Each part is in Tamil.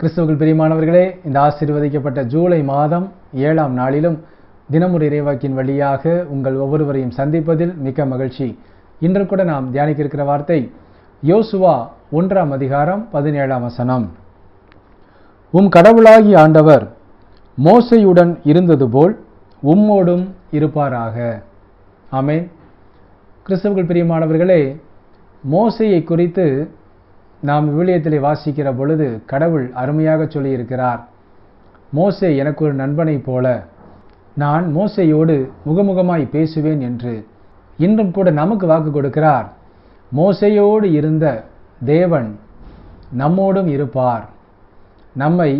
கிறிஸ்துவுக்குள் பிரியமானவர்களே இந்த ஆசீர்வதிக்கப்பட்ட ஜூலை மாதம் ஏழாம் நாளிலும் தினமுறை இறைவாக்கின் வழியாக உங்கள் ஒவ்வொருவரையும் சந்திப்பதில் மிக்க மகிழ்ச்சி. இன்று கூட நாம் தியானிக்க இருக்கிற வார்த்தை யோசுவா ஒன்றாம் அதிகாரம் பதினேழாம் வசனம். உம் கடவுளாகி ஆண்டவர் மோசையுடன் இருந்தது போல் உம்மோடும் இருப்பாராக. ஆமென். கிறிஸ்தவர்கள் பிரியமானவர்களே மோசையை குறித்து நாம் விவிலியத்திலே வாசிக்கிற பொழுது கடவுள் அருமையாக சொல்லியிருக்கிறார் மோசே எனக்கு ஒரு நண்பனைப் போல நான் மோசையோடு முகமுகமாய் பேசுவேன் என்று இன்றும் கூட நமக்கு வாக்கு கொடுக்கிறார். மோசையோடு இருந்த தேவன் நம்மோடும் இருப்பார். நம்மை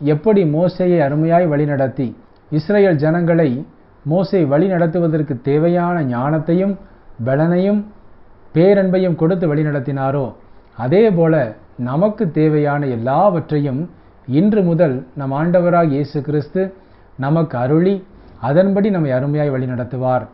எப்படி மோசையை அருமையாய் வழிநடத்தி இஸ்ரேல் ஜனங்களை மோசை வழி நடத்துவதற்கு தேவையான ஞானத்தையும் பலனையும் பேரன்பையும் கொடுத்து வழிநடத்தினாரோ அதே போல நமக்கு தேவையான எல்லாவற்றையும் இன்று முதல் நம் ஆண்டவராக இயேசு கிறிஸ்து நமக்கு அருளி அதன்படி நம்மை அருமையாய் வழிநடத்துவார்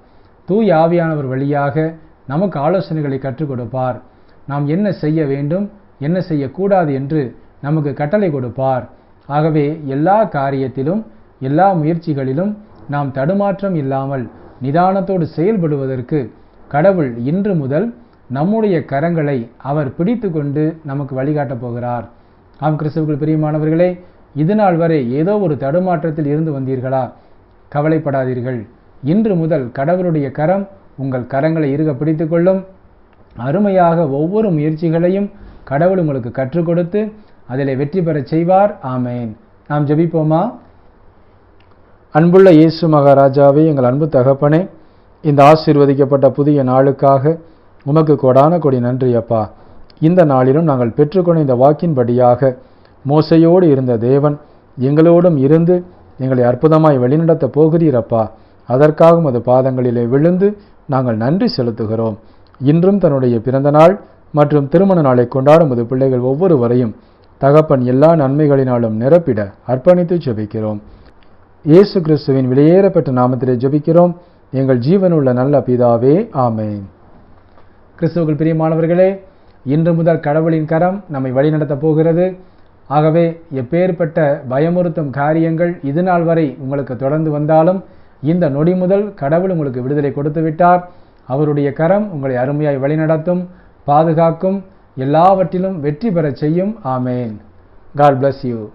தூய் ஆவியானவர் வழியாக நமக்கு ஆலோசனைகளை கற்றுக் கொடுப்பார். நாம் என்ன செய்ய வேண்டும் என்ன செய்யக்கூடாது என்று நமக்கு கட்டளை கொடுப்பார். ஆகவே எல்லா காரியத்திலும் எல்லா முயற்சிகளிலும் நாம் தடுமாற்றம் இல்லாமல் நிதானத்தோடு செயல்படுவதற்கு கடவுள் இன்று முதல் நம்முடைய கரங்களை அவர் பிடித்து கொண்டு நமக்கு வழிகாட்டப் போகிறார். ஆம் கிறிஸ்துவுக்குள் பிரியமானவர்களே இது நாள் வரை ஏதோ ஒரு தடுமாற்றத்தில் இருந்து வந்தீர்களா? கவலைப்படாதீர்கள். இன்று முதல் கடவுளுடைய கரம் உங்கள் கரங்களை இருக பிடித்து கொள்ளும். அருமையாக ஒவ்வொரு முயற்சிகளையும் கடவுள் உங்களுக்கு கற்றுக் கொடுத்து அதிலே வெற்றி பெறச் செய்வார். ஆமேன். நாம் ஜபிப்போமா? அன்புள்ள இயேசு மகாராஜாவே எங்கள் அன்பு தகப்பனே இந்த ஆசீர்வதிக்கப்பட்ட புதிய நாளுக்காக உமக்கு கொடான கொடி நன்றி அப்பா. இந்த நாளிலும் நாங்கள் பெற்றுக்கொண்ட இந்த வாக்கின்படியாக மோசையோடு இருந்த தேவன் எங்களோடும் இருந்து எங்களை அற்புதமாய் வழிநடத்த போகிறீரப்பா அதற்காக அது பாதங்களிலே விழுந்து நாங்கள் நன்றி செலுத்துகிறோம். இன்றும் தன்னுடைய பிறந்த நாள் மற்றும் திருமண நாளை கொண்டாடும் அது பிள்ளைகள் ஒவ்வொருவரையும் தகப்பன் எல்லா நன்மைகளினாலும் நிரப்பிட அர்ப்பணித்து ஜெபிக்கிறோம். இயேசு கிறிஸ்துவின் வெளியேறப்பட்ட நாமத்திலே ஜெபிக்கிறோம். எங்கள் ஜீவனுள்ள நல்ல பிதாவே ஆமேன். கிறிஸ்துவுக்குள் பிரியமானவர்களே இன்று முதல் கடவுளின் கரம் நம்மை வழிநடத்தப் போகிறது. ஆகவே எப்பேற்பட்ட பயமுறுத்தும் காரியங்கள் இது நாள் வரை உங்களுக்கு தொடர்ந்து வந்தாலும் இந்த நொடி முதல் கடவுள் உங்களுக்கு விடுதலை கொடுத்து விட்டார். அவருடைய கரம் உங்களை அருமையாய் வழிநடத்தும் பாதுகாக்கும் எல்லாவற்றிலும் வெற்றி பெறச் செய்யும். ஆமேன். God bless you